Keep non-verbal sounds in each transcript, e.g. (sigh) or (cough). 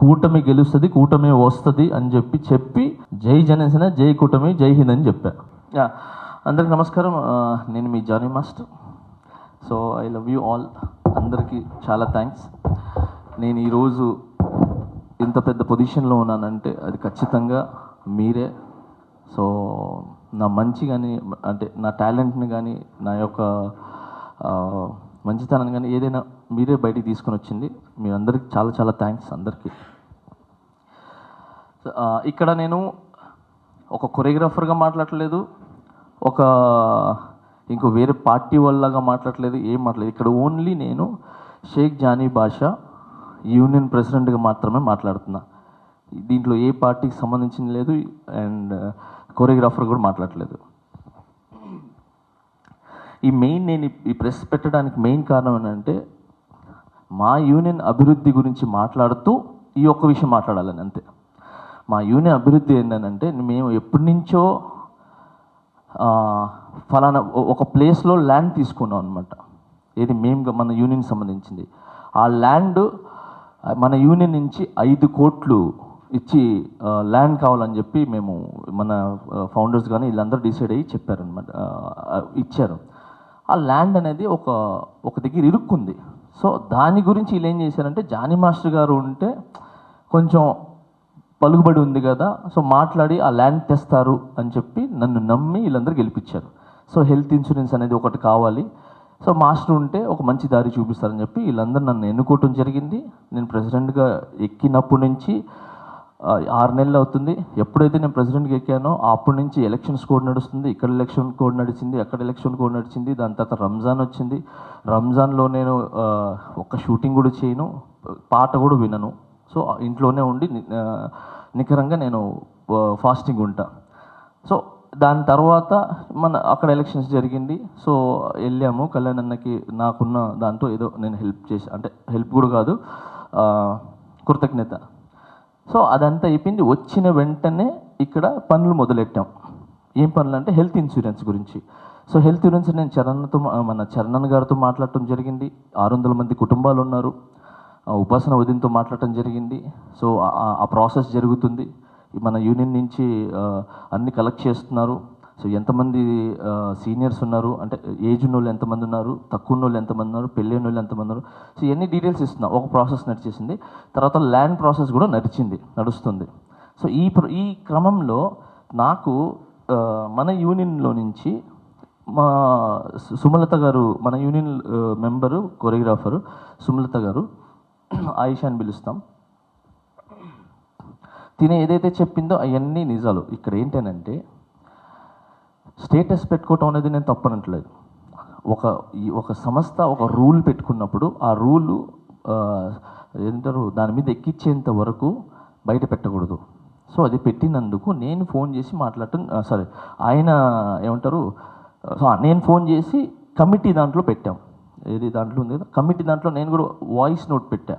కూటమి గెలుస్తుంది కూటమి వస్తుంది అని చెప్పి చెప్పి జై జనసేన జై కూటమి జై హింద్ అని చెప్పా. యా అందరికి నమస్కారం. నేను మీ Jani master. So I love you all. అందరికీ చాలా థ్యాంక్స్. నేను ఈరోజు ఇంత పెద్ద పొజిషన్లో ఉన్నానంటే అది ఖచ్చితంగా మీరే. సో నా మంచి కానీ అంటే నా టాలెంట్ని కానీ నా యొక్క మంచితనాన్ని కానీ ఏదైనా మీరే బయటికి తీసుకొని వచ్చింది. మీ అందరికి చాలా చాలా థ్యాంక్స్ అందరికీ. ఇక్కడ నేను ఒక కొరియోగ్రాఫర్గా మాట్లాడలేదు. ఒక ఇంకో వేరే పార్టీ వాళ్ళగా మాట్లాడలేదు. ఏం మాట్లాడలేదు. ఇక్కడ ఓన్లీ నేను షేక్ జానీ బాషా యూనియన్ ప్రెసిడెంట్గా మాత్రమే మాట్లాడుతున్నా. దీంట్లో ఏ పార్టీకి సంబంధించింది లేదు. అండ్ కొరియోగ్రాఫర్ కూడా మాట్లాడలేదు. ఈ మెయిన్ నేను ఈ ప్రెస్ పెట్టడానికి మెయిన్ కారణం ఏంటంటే మా యూనియన్ అభివృద్ధి గురించి మాట్లాడుతూ ఈ ఒక్క విషయం మాట్లాడాలని అంతే. మా యూనియన్ అభివృద్ధి ఏంటంటే మేము ఎప్పటి నుంచో ఫలానా ఒక ప్లేస్లో ల్యాండ్ తీసుకున్నాం అనమాట ఏది మేము మన యూనియన్ సంబంధించింది. ఆ ల్యాండ్ మన యూనియన్ నుంచి ఐదు కోట్లు ఇచ్చి ల్యాండ్ కావాలని చెప్పి మేము మన ఫౌండర్స్ కానీ వీళ్ళందరూ డిసైడ్ అయ్యి చెప్పారనమాట ఇచ్చారు. ఆ ల్యాండ్ అనేది ఒక ఒక దగ్గర ఇరుక్కుంది. సో దాని గురించి వీళ్ళు ఏం చేశారంటే జానీ మాస్టర్ గారు ఉంటే కొంచెం పలుకుబడి ఉంది కదా సో మాట్లాడి ఆ ల్యాండ్ తెస్తారు అని చెప్పి నన్ను నమ్మి వీళ్ళందరూ గెలిపించారు. సో హెల్త్ ఇన్సూరెన్స్ అనేది ఒకటి కావాలి. సో మాస్టర్ ఉంటే ఒక మంచి దారి చూపిస్తారని చెప్పి వీళ్ళందరూ నన్ను ఎన్నుకోవటం జరిగింది. నేను ప్రెసిడెంట్గా ఎక్కినప్పటి నుంచి ఆరు నెలలు అవుతుంది. ఎప్పుడైతే నేను ప్రెసిడెంట్కి ఎక్కానో అప్పటి నుంచి ఎలక్షన్స్ కోడ్ నడుస్తుంది. ఇక్కడ ఎలక్షన్ కోడ్ నడిచింది అక్కడ ఎలక్షన్ కోడ్ నడిచింది దాని తర్వాత రంజాన్ వచ్చింది. రంజాన్లో నేను ఒక్క షూటింగ్ కూడా చేయను పాట కూడా వినను. సో ఇంట్లోనే ఉండి ని- నేను ఫాస్టింగ్ ఉంటా. సో దాని తర్వాత మన అక్కడ ఎలక్షన్స్ జరిగింది. సో వెళ్ళాము. కళ్యాణ్ అన్నకి నాకున్న దాంతో ఏదో నేను హెల్ప్ చేసి అంటే హెల్ప్ కూడా కాదు కృతజ్ఞత. సో అదంతా అయిపోయింది. వచ్చిన వెంటనే ఇక్కడ పనులు మొదలెట్టాం. ఏం పనులు అంటే హెల్త్ ఇన్సూరెన్స్ గురించి. సో హెల్త్ ఇన్సూరెన్స్ నేను చరణ్తో మన చరణ్ గారితో మాట్లాడటం జరిగింది. ఆరు వందల మంది కుటుంబాలు ఉన్నారు. ఉపాసన వదినతో మాట్లాడటం జరిగింది. సో ఆ- ప్రాసెస్ జరుగుతుంది. మన యూనియన్ నుంచి అన్ని కలెక్ట్ చేస్తున్నారు. సో ఎంతమంది సీనియర్స్ ఉన్నారు? అంటే ఏజ్ ఉన్న వాళ్ళు ఎంతమంది ఉన్నారు? తక్కువ ఉన్న వాళ్ళు ఎంతమంది ఉన్నారు? పెళ్ళైన వాళ్ళు ఎంతమంది ఉన్నారు? సో ఇవన్నీ డీటెయిల్స్ ఇస్తున్నా. ఒక ప్రాసెస్ నడిచేసింది. తర్వాత ల్యాండ్ ప్రాసెస్ కూడా నడిచింది నడుస్తుంది. సో ఈ ఈ క్రమంలో నాకు మన యూనియన్లో నుంచి మా సుమలత గారు మన యూనియన్ మెంబరు కొరియోగ్రాఫరు సుమలత గారు (clears throat) ఆయిషా అని పిలుస్తాం. తినే ఏదైతే చెప్పిందో అవన్నీ నిజాలు. ఇక్కడ ఏంటనంటే స్టేటస్ పెట్టుకోవటం అనేది నేను తప్పనట్లేదు. ఒక ఒక సంస్థ ఒక రూల్ పెట్టుకున్నప్పుడు ఆ రూలు ఏంటారు దాని మీద ఎక్కించేంత వరకు బయట పెట్టకూడదు. సో అది పెట్టినందుకు నేను ఫోన్ చేసి మాట్లాడటం సారీ ఆయన ఏమంటారు సో నేను ఫోన్ చేసి కమిటీ దాంట్లో పెట్టాం. ఏది దాంట్లో ఉంది కదా? కమిటీ దాంట్లో నేను కూడా వాయిస్ నోట్ పెట్టా.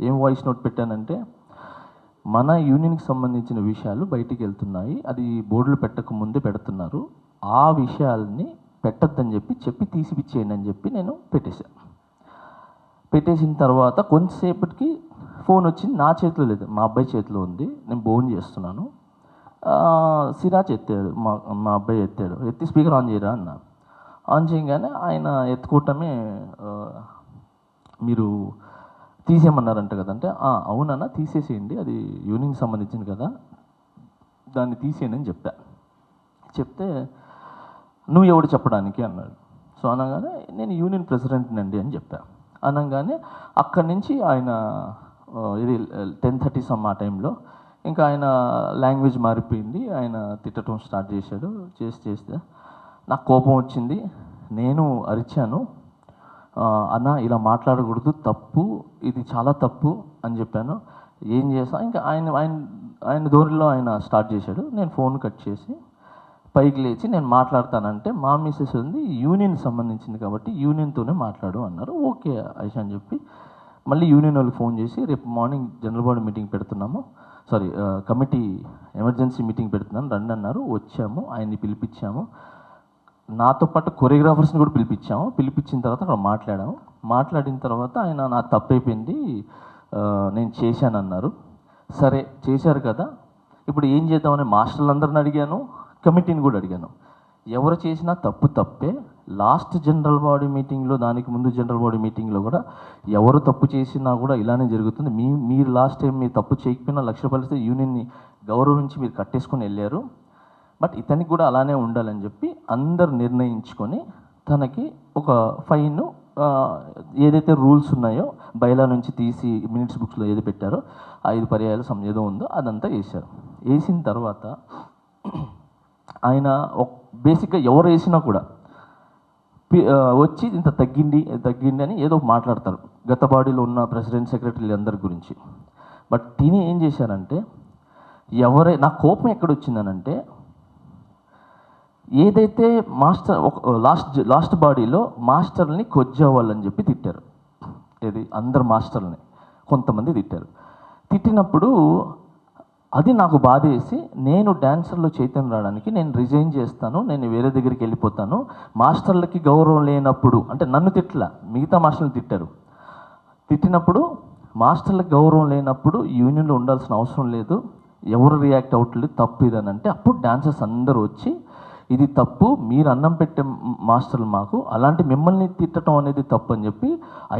ఏం వాయిస్ నోట్ పెట్టానంటే మన యూనియన్కి సంబంధించిన విషయాలు బయటికి వెళ్తున్నాయి అది బోర్డులు పెట్టక ముందే పెడుతున్నారు. ఆ విషయాల్ని పెట్టద్దని చెప్పి చెప్పి తీసిపిచ్చేయండి అని చెప్పి నేను పెట్టేశాను పెట్టేసిన తర్వాత కొంతసేపటికి ఫోన్ వచ్చింది. నా చేతిలో లేదు. మా అబ్బాయి చేతిలో ఉంది. నేను ఫోన్ చేస్తున్నాను. సిరాజ్ ఎత్తాడు. మా మా అబ్బాయి ఎత్తాడు. ఎత్తి స్పీకర్ ఆన్ చేయరా అన్న. ఆన్ చేయగానే ఆయన ఎత్తుకోవటమే మీరు తీసేయమన్నారంట కదంటే అవునన్నా తీసేసేయండి. అది యూనియన్కి సంబంధించింది కదా. దాన్ని తీసేయండి అని చెప్పా. చెప్తే నువ్వు ఎవడు చెప్పడానికి అన్నాడు. సో అనగానే నేను యూనియన్ ప్రెసిడెంట్ అండి అని చెప్పాను అనగానే అక్కడి నుంచి ఆయన ఇది టెన్ థర్టీ సమ్ ఆ టైంలో ఇంకా ఆయన లాంగ్వేజ్ మారిపోయింది. ఆయన తిట్టడం స్టార్ట్ చేశాడు. చేసి చేస్తే నాకు కోపం వచ్చింది. నేను అరిచాను. అన్న ఇలా మాట్లాడకూడదు. తప్పు. ఇది చాలా తప్పు అని చెప్పాను. ఏం చేసా ఇంకా ఆయన ఆయన ఆయన ధోరణిలో ఆయన స్టార్ట్ చేశాడు. నేను ఫోన్ కట్ చేసి పైకి లేచి నేను మాట్లాడతానంటే మా మిస్సెస్ ఉంది యూనియన్ సంబంధించింది కాబట్టి యూనియన్తోనే మాట్లాడు అన్నారు. ఓకే ఐషా అని చెప్పి మళ్ళీ యూనియన్ వాళ్ళకి ఫోన్ చేసి రేపు మార్నింగ్ జనరల్ బాడీ మీటింగ్ పెడుతున్నాము. సారీ కమిటీ ఎమర్జెన్సీ మీటింగ్ పెడుతున్నాను రండి అన్నారు. వచ్చాము ఆయన్ని పిలిపించాము. నాతో పాటు కొరియోగ్రాఫర్స్ని కూడా పిలిపించాము. పిలిపించిన తర్వాత అక్కడ మాట్లాడాము. మాట్లాడిన తర్వాత ఆయన నా తప్పైపోయింది అయిపోయింది నేను చేశానన్నారు. సరే చేశారు కదా. ఇప్పుడు ఏం చేద్దామని మాస్టర్లందరిని అడిగాను. కమిటీని కూడా అడిగాను. ఎవరు చేసినా తప్పు తప్పే. లాస్ట్ జనరల్ బాడీ మీటింగ్లో దానికి ముందు జనరల్ బాడీ మీటింగ్లో కూడా ఎవరు తప్పు చేసినా కూడా ఇలానే జరుగుతుంది. మీ మీరు లాస్ట్ టైం మీరు తప్పు చేయకపోయినా లక్ష పరిస్థితి యూనియన్ని గౌరవించి మీరు కట్టేసుకొని వెళ్ళారు. బట్ ఇతనికి కూడా అలానే ఉండాలని చెప్పి అందరు నిర్ణయించుకొని తనకి ఒక ఫైన్ ఏదైతే రూల్స్ ఉన్నాయో బయలా నుంచి తీసి మినిట్స్ బుక్స్లో ఏది పెట్టారో ఆ ఐదు పర్యాయాలు సమ్ ఏదో ఉందో అదంతా వేశారు. వేసిన తర్వాత ఆయన బేసిక్గా ఎవరు వేసినా కూడా వచ్చి ఇంత తగ్గింది తగ్గింది అని ఏదో మాట్లాడతారు. గత బాడీలో ఉన్న ప్రెసిడెంట్ సెక్రటరీలు అందరి గురించి. బట్ తిని ఏం చేశారంటే ఎవరై నా కోపం ఎక్కడొచ్చిందనంటే ఏదైతే మాస్టర్ ఒక లాస్ట్ లాస్ట్ బాడీలో మాస్టర్ని కొజ్జావాళ్ళని చెప్పి తిట్టారు. ఏది? అందరు మాస్టర్ని కొంతమంది తిట్టారు. తిట్టినప్పుడు అది నాకు బాధ వేసి నేను డాన్సర్లో చైతన్యం రావడానికి నేను రిజైన్ చేస్తాను నేను వేరే దగ్గరికి వెళ్ళిపోతాను. మాస్టర్లకి గౌరవం లేనప్పుడు అంటే నన్ను తిట్టలా మిగతా మాస్టర్లు తిట్టారు. తిట్టినప్పుడు మాస్టర్లకు గౌరవం లేనప్పుడు యూనియన్లో ఉండాల్సిన అవసరం లేదు ఎవరు రియాక్ట్ అవ్వట్లేదు తప్పు ఇదని అంటే అప్పుడు డాన్సర్స్ అందరూ వచ్చి ఇది తప్పు మీరు అన్నం పెట్టే మాస్టర్లు మాకు అలాంటి మిమ్మల్ని తిట్టడం అనేది తప్పు అని చెప్పి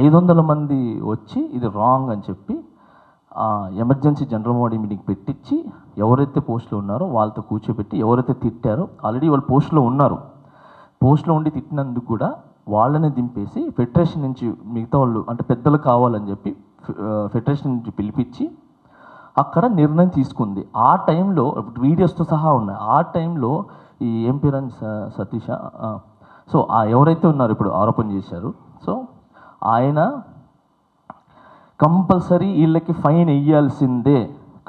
ఐదు వందల మంది వచ్చి ఇది రాంగ్ అని చెప్పి ఎమర్జెన్సీ జనరల్ బాడీ మీటింగ్ పెట్టించి ఎవరైతే పోస్టులో ఉన్నారో వాళ్ళతో కూర్చోబెట్టి ఎవరైతే తిట్టారో ఆల్రెడీ వాళ్ళు పోస్టులో ఉన్నారు. పోస్ట్లో ఉండి తిట్టినందుకు కూడా వాళ్ళని దింపేసి ఫెడరేషన్ నుంచి మిగతా వాళ్ళు అంటే పెద్దలు కావాలని చెప్పి ఫెడరేషన్ నుంచి పిలిపించి అక్కడ నిర్ణయం తీసుకుంది. ఆ టైంలో వీడియోస్తో సహా ఉన్నాయి. ఆ టైంలో ఈ ఏం పేరు అని స- సతీష? సో ఎవరైతే ఉన్నారు ఇప్పుడు ఆరోపణ చేశారు. సో ఆయన కంపల్సరీ వీళ్ళకి ఫైన్ వేయాల్సిందే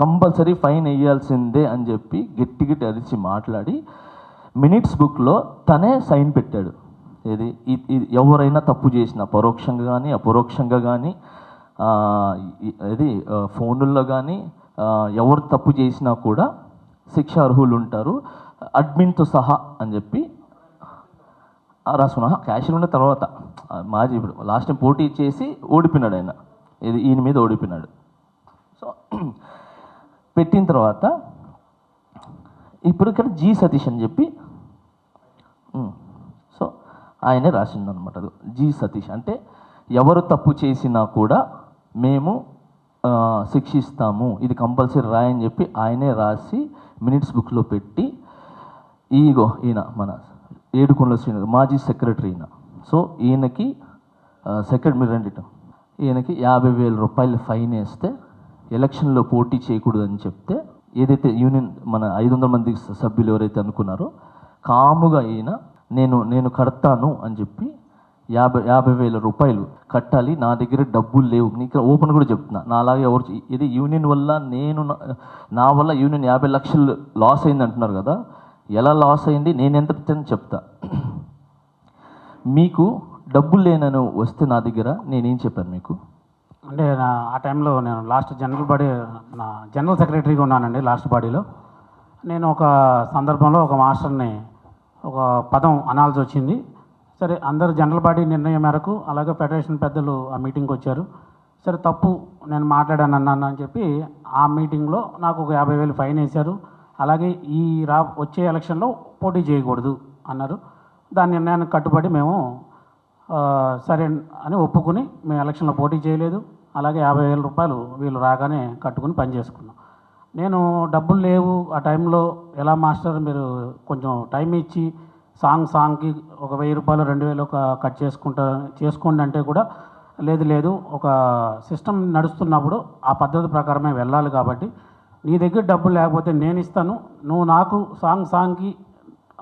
కంపల్సరీ ఫైన్ వేయాల్సిందే అని చెప్పి గట్టి గట్టి అరిచి మాట్లాడి మినిట్స్ బుక్లో తనే సైన్ పెట్టాడు. ఏది? ఇది ఎవరైనా తప్పు చేసిన పరోక్షంగా కానీ అపరోక్షంగా కానీ ఇది ఫోనుల్లో కానీ ఎవరు తప్పు చేసినా కూడా శిక్ష అర్హులు ఉంటారు అడ్మిన్తో సహా అని చెప్పి రాసుకున్నా క్యాషులు ఉన్న తర్వాత మాజీ ఇప్పుడు లాస్ట్ టైం పోటీ చేసి ఓడిపోయినాడు ఆయన. ఇది ఈయన మీద ఓడిపోయినాడు. సో పెట్టిన తర్వాత ఇప్పుడు ఇక్కడ జీ సతీష్ అని చెప్పి సో ఆయనే రాసిందనమాట అది. జీ సతీష్. అంటే ఎవరు తప్పు చేసినా కూడా మేము శిక్షిస్తాము ఇది కంపల్సరీ రాయని చెప్పి ఆయనే రాసి మినిట్స్ బుక్లో పెట్టి ఈగో ఈయన మన ఏడుకొండల శ్రీనివాస్ మాజీ సెక్రటరీ ఈయన. సో ఈయనకి సెక్రటరీ మీరు రండి ఈయనకి యాభై వేల రూపాయలు ఫైన్ వేస్తే ఎలక్షన్లో పోటీ చేయకూడదని చెప్తే ఏదైతే యూనియన్ మన ఐదు వందల మంది స- సభ్యులు ఎవరైతే అనుకున్నారో కాముగా ఈయన నేను నేను కడతాను అని చెప్పి యాభై యాభై వేల రూపాయలు కట్టాలి నా దగ్గర డబ్బులు లేవు. నీకు ఓపెన్ కూడా చెప్తున్నా. నాలాగే ఎవరు ఇది యూనియన్ వల్ల నేను నా- నా వల్ల యూనియన్ యాభై లక్షలు లాస్ అయింది అంటున్నారు కదా ఎలా లాస్ అయింది నేను ఎంత చెప్తా. మీకు డబ్బులు లేనని వస్తే నా దగ్గర నేనేం చెప్పాను మీకు? అంటే నా ఆ టైంలో నేను లాస్ట్ జనరల్ బాడీ నా జనరల్ సెక్రటరీగా ఉన్నానండి లాస్ట్ బాడీలో. నేను ఒక సందర్భంలో ఒక మాస్టర్ని ఒక పదం అనాల్సి వచ్చింది. సరే అందరు జనరల్ బాడీ నిర్ణయం మేరకు అలాగే ఫెడరేషన్ పెద్దలు ఆ మీటింగ్కి వచ్చారు. సరే తప్పు నేను మాట్లాడాను అన్నాను అని చెప్పి ఆ మీటింగ్లో నాకు ఒక యాభై వేలు ఫైన్ వేశారు. అలాగే ఈ రా వచ్చే ఎలక్షన్లో పోటీ చేయకూడదు అన్నారు. దాని నిర్ణయానికి కట్టుబడి మేము సరే అని ఒప్పుకుని మేము ఎలక్షన్లో పోటీ చేయలేదు. అలాగే యాభై వేల రూపాయలు వీళ్ళు రాగానే కట్టుకుని పని చేసుకున్నాం. నేను డబ్బులు లేవు. ఆ టైంలో ఎలా మాస్టర్ మీరు కొంచెం టైం ఇచ్చి సాంగ్ సాంగ్కి ఒక వెయ్యి రూపాయలు రెండు వేలు ఒక కట్ చేసుకుంటా చేసుకోండి అంటే కూడా లేదు లేదు. ఒక సిస్టమ్ నడుస్తున్నప్పుడు ఆ పద్ధతి ప్రకారమే వెళ్ళాలి కాబట్టి నీ దగ్గర డబ్బులు లేకపోతే నేను ఇస్తాను. నువ్వు నాకు సాంగ్ సాంగ్కి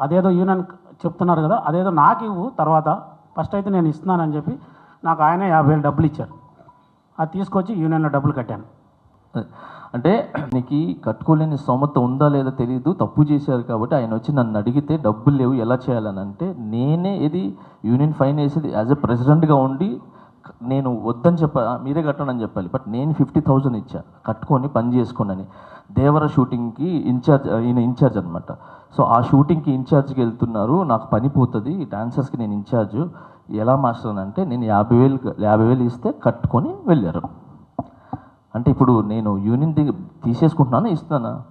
అదేదో యూనియన్ చెప్తున్నారు కదా అదేదో నాకు ఇవ్వు. తర్వాత ఫస్ట్ అయితే నేను ఇస్తున్నానని చెప్పి నాకు ఆయనే యాభై వేలు డబ్బులు ఇచ్చారు. అది తీసుకొచ్చి యూనియన్లో డబ్బులు కట్టాను. అంటే నీకు కట్టుకోలేని సొమత ఉందా లేదా తెలియదు తప్పు చేశారు కాబట్టి ఆయన వచ్చి నన్ను అడిగితే డబ్బులు లేవు ఎలా చేయాలని అంటే నేనే ఇది యూనియన్ ఫైన్ వేసేది యాజ్ ఎ ప్రెసిడెంట్గా ఉండి నేను వద్దని చెప్ప మీరే కట్టండి అని చెప్పాలి. బట్ నేను ఫిఫ్టీ థౌజండ్ ఇచ్చా కట్టుకొని పని చేసుకోండి అని. దేవర షూటింగ్కి ఇన్ఛార్జ్ ఈయన ఇన్ఛార్జ్ అనమాట సో ఆ షూటింగ్కి ఇన్ఛార్జ్కి వెళ్తున్నారు. నాకు పని పోతుంది. డాన్సర్స్కి నేను ఇన్ఛార్జ్. ఎలా మాస్టర్ అంటే నేను యాభై వేలు యాభై వేలు ఇస్తే కట్టుకొని వెళ్ళారు. అంటే ఇప్పుడు నేను యూనియన్ దిగి తీసేసుకుంటున్నాను? ఇస్తున్నానా?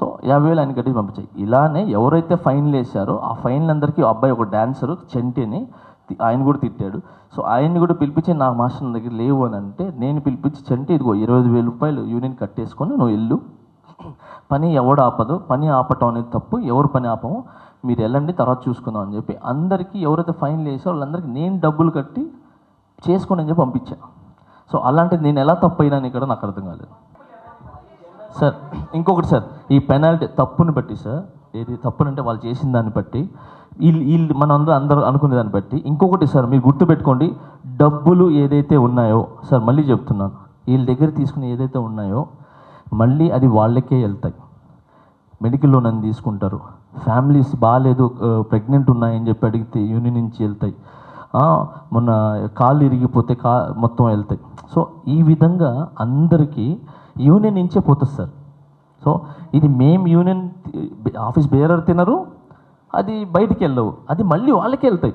సో యాభై వేలు ఆయన కట్టి పంపించాయి. ఇలానే ఎవరైతే ఫైన్లు వేశారో ఆ ఫైన్లు అందరికీ అబ్బాయి ఒక డాన్సరు చెంటి అని తి- ఆయన కూడా తిట్టాడు. సో ఆయన్ని కూడా పిలిపించి నా మాస్టర్ దగ్గర లేవు అని అంటే నేను పిలిపించి చంటి ఇదిగో ఇరవై ఐదు వేల రూపాయలు యూనియన్ కట్టేసుకొని నువ్వు వెళ్ళు. పని ఎవడు ఆపదు పని ఆపటం అనేది తప్పు ఎవరు పని ఆపము మీరు వెళ్ళండి తర్వాత చూసుకుందాం అని చెప్పి అందరికీ ఎవరైతే ఫైన్లు వేసారో వాళ్ళందరికీ నేను డబ్బులు కట్టి చేసుకోండి అని చెప్పి పంపించాను సో అలాంటిది నేను ఎలా తప్పు అయినాను ఇక్కడ నాకు అర్థం కాలేదు. సార్ ఇంకొకటి సార్ ఈ పెనాల్టీ తప్పుని బట్టి సార్ ఏది తప్పునంటే వాళ్ళు చేసిన దాన్ని బట్టి వీళ్ళు వీళ్ళు మన అందరూ అందరూ అనుకునే దాన్ని బట్టి ఇంకొకటి సార్ మీరు గుర్తుపెట్టుకోండి డబ్బులు ఏదైతే ఉన్నాయో సార్ మళ్ళీ చెప్తున్నాను వీళ్ళ దగ్గర తీసుకుని ఏదైతే ఉన్నాయో మళ్ళీ అది వాళ్ళకే వెళ్తాయి. మెడికల్ లోన్ అని తీసుకుంటారు. ఫ్యామిలీస్ బాగాలేదు ప్రెగ్నెంట్ ఉన్నాయని చెప్పి అడిగితే యూనియన్ నుంచి వెళ్తాయి. మొన్న కాళ్ళు ఇరిగిపోతే కా మొత్తం వెళ్తాయి. సో ఈ విధంగా అందరికీ యూనియన్ నుంచే పోతుంది సార్. సో ఇది మేం యూనియన్ ఆఫీస్ బేరర్ తినరు అది బయటికి వెళ్ళవు అది మళ్ళీ వాళ్ళకే వెళ్తాయి.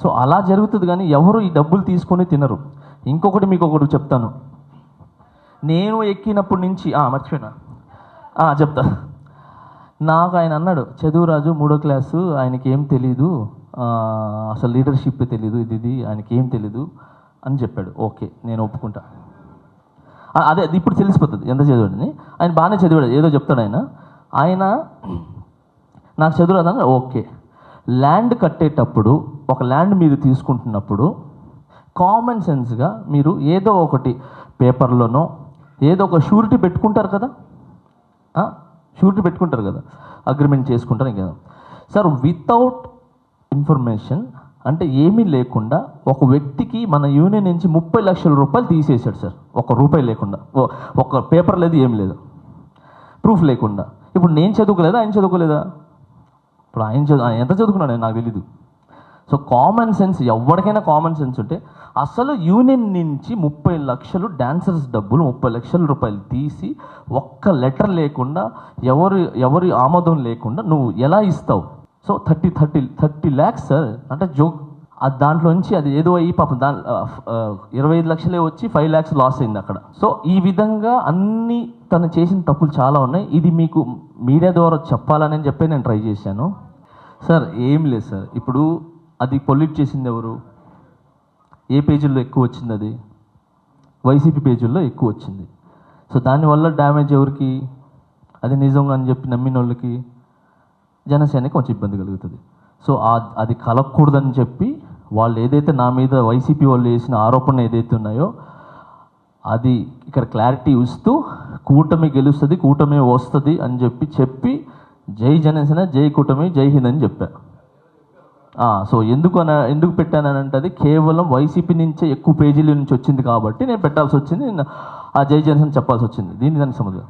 సో అలా జరుగుతుంది కానీ ఎవరు ఈ డబ్బులు తీసుకొని తినరు. ఇంకొకటి మీకు ఒకటి చెప్తాను. నేను ఎక్కినప్పటి నుంచి ఆ, మర్చిపోయినా. చెప్తా. నాకు ఆయన అన్నాడు చదువురాజు మూడో క్లాసు ఆయనకి ఏం తెలీదు అసలు లీడర్షిప్ తెలీదు ఇది ఇది ఆయనకి ఏం తెలీదు అని చెప్పాడు. ఓకే నేను ఒప్పుకుంటా. అదే అది ఇప్పుడు తెలిసిపోతుంది ఎంత చదివాడని. ఆయన బాగానే చదివాడు ఏదో చెప్తాడు ఆయన. ఆయన నాకు చదువురాదని ఓకే. ల్యాండ్ కట్టేటప్పుడు ఒక ల్యాండ్ మీరు తీసుకుంటున్నప్పుడు కామన్ సెన్స్గా మీరు ఏదో ఒకటి పేపర్లోనో ఏదో ఒక షూరిటీ పెట్టుకుంటారు కదా? షూరిటీ పెట్టుకుంటారు కదా? అగ్రిమెంట్ చేసుకుంటారు కదా సార్ వితౌట్ ఇన్ఫర్మేషన్ అంటే ఏమీ లేకుండా ఒక వ్యక్తికి మన యూనియన్ నుంచి ముప్పై లక్షల రూపాయలు తీసేశాడు సార్ ఒక రూపాయి లేకుండా. ఒక పేపర్ లేదు ఏం లేదు. ప్రూఫ్ లేకుండా. ఇప్పుడు నేను చదువుకోలేదా? ఆయన చదువుకోలేదా? ఇప్పుడు ఆయన చదువు ఆయన ఎంత చదువుకున్నాడు? నాకు తెలీదు. సో కామన్ సెన్స్ ఎవరికైనా కామన్ సెన్స్ ఉంటే అసలు యూనియన్ నుంచి ముప్పై లక్షలు డాన్సర్స్ డబ్బులు ముప్పై లక్షల రూపాయలు తీసి ఒక్క లెటర్ లేకుండా ఎవరు ఎవరి ఆమోదం లేకుండా నువ్వు ఎలా ఇస్తావు? So thirty thirty thirty lakhs sir అంటే జోక్ అది దాంట్లో నుంచి అది ఏదో అయ్యి పాపం దా ఇరవై ఐదు లక్షలే వచ్చి ఫైవ్ ల్యాక్స్ లాస్ అయింది అక్కడ. సో ఈ విధంగా అన్ని తను చేసిన తప్పులు చాలా ఉన్నాయి. ఇది మీకు మీడియా ద్వారా చెప్పాలని చెప్పి నేను ట్రై చేశాను. సార్ ఏం లేదు సార్ ఇప్పుడు అది పొల్యూట్ చేసింది ఎవరు? ఏ పేజీల్లో ఎక్కువ వచ్చింది అది? వైసీపీ పేజీల్లో ఎక్కువ వచ్చింది. సో దానివల్ల డ్యామేజ్ ఎవరికి? అది నిజంగా అని చెప్పి నమ్మిన వాళ్ళకి జనసేనకి కొంచెం ఇబ్బంది కలుగుతుంది. సో అది కలగకూడదని చెప్పి వాళ్ళు ఏదైతే నా మీద వైసీపీ వాళ్ళు వేసిన ఆరోపణ ఏదైతే ఉన్నాయో అది ఇక్కడ క్లారిటీ ఇస్తూ కూటమి గెలుస్తుంది కూటమి వస్తుంది అని చెప్పి చెప్పి జై జనసేన జై కూటమి జై హింద్ అని చెప్పారు సో ఎందుకు అన ఎందుకు పెట్టానంటే అది కేవలం వైసీపీ నుంచే ఎక్కువ పేజీల నుంచి వచ్చింది కాబట్టి నేను పెట్టాల్సి వచ్చింది. నేను ఆ జై జనసేన చెప్పాల్సి వచ్చింది. దీని దానికి సంబంధం